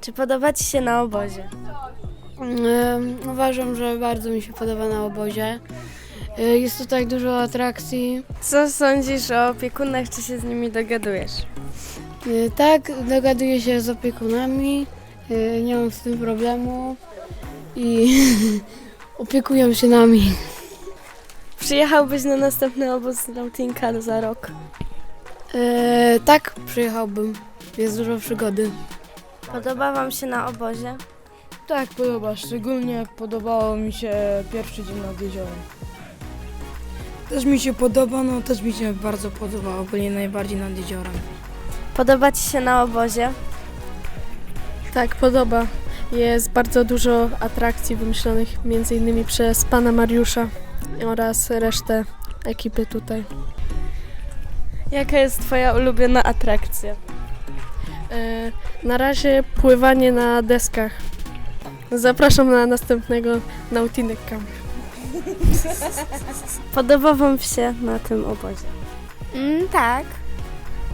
Czy podoba Ci się na obozie? Uważam, że bardzo mi się podoba na obozie. E, Jest tutaj dużo atrakcji. Co sądzisz o opiekunach, czy się z nimi dogadujesz? E, Tak, dogaduję się z opiekunami, e, nie mam z tym problemu i opiekują się nami. Przyjechałbyś na następny obóz Nautinka za rok. Tak, przyjechałbym. Jest dużo przygody. Podoba Wam się na obozie? Tak, podoba. Szczególnie podobało mi się pierwszy dzień nad jeziorem. Też mi się podoba, no też mi się bardzo podoba, ogólnie najbardziej nad jeziorem. Podoba Ci się na obozie? Tak, podoba. Jest bardzo dużo atrakcji wymyślonych m.in. przez pana Mariusza oraz resztę ekipy tutaj. Jaka jest Twoja ulubiona atrakcja? E, na razie pływanie na deskach. Zapraszam na następnego Nautinek Camp. Podoba Wam się na tym obozie? Mm, tak.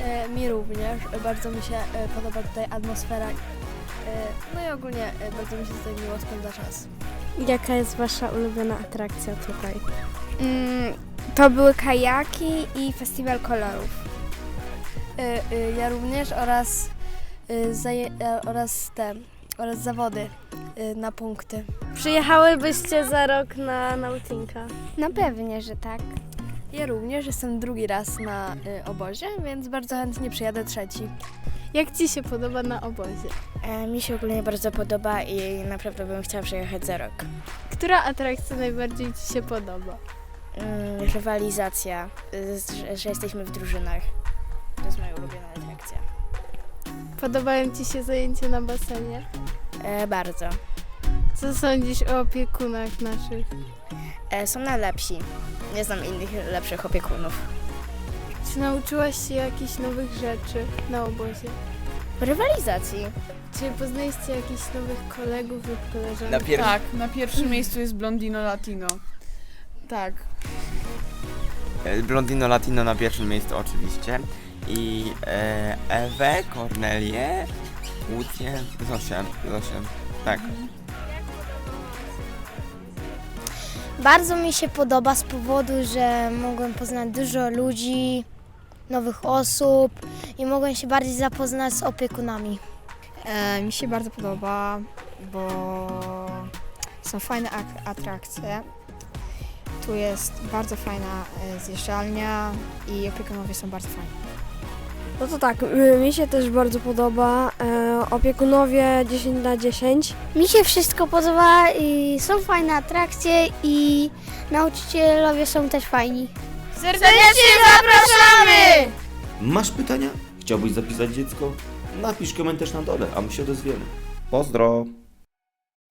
E, mi również. Bardzo mi się e, podoba tutaj atmosfera. E, no i ogólnie e, bardzo mi się tutaj miło spędza czas. Jaka jest Wasza ulubiona atrakcja tutaj? Mm, to były kajaki i festiwal kolorów. E, e, ja również oraz, oraz te oraz zawody e, na punkty. Przyjechałybyście za rok na Nautinka? No pewnie, że tak. Ja również jestem drugi raz na e, obozie, więc bardzo chętnie przyjadę trzeci. Jak Ci się podoba na obozie? E, mi się ogólnie bardzo podoba i naprawdę bym chciała przyjechać za rok. Która atrakcja najbardziej Ci się podoba? Mm, rywalizacja, y, że, że jesteśmy w drużynach. To jest moja ulubiona atrakcja. Podobają Ci się zajęcia na basenie? E, bardzo. Co sądzisz o opiekunach naszych? E, są najlepsi. Nie znam innych lepszych opiekunów. Czy nauczyłaś się jakichś nowych rzeczy na obozie? Rywalizacji. Czy poznaliście jakichś nowych kolegów lub koleżanek? Na pier... Tak, na pierwszym miejscu jest Blondino Latino. Tak. e, Blondino Latino na pierwszym miejscu oczywiście. I e, Ewę, Kornelię, Łucję, Zosię, Zosię. Tak. Bardzo mi się podoba z powodu, że mogłem poznać dużo ludzi, nowych osób i mogłem się bardziej zapoznać z opiekunami. E, mi się bardzo podoba, bo są fajne ak- atrakcje. Tu jest bardzo fajna e, zjeżdżalnia i opiekunowie są bardzo fajni. No to tak, mi się też bardzo podoba. E, opiekunowie 10 na 10. Mi się wszystko podoba i są fajne atrakcje i nauczycielowie są też fajni. Masz pytania? Chciałbyś zapisać dziecko? Napisz komentarz na dole, a my się odezwiemy. Pozdro!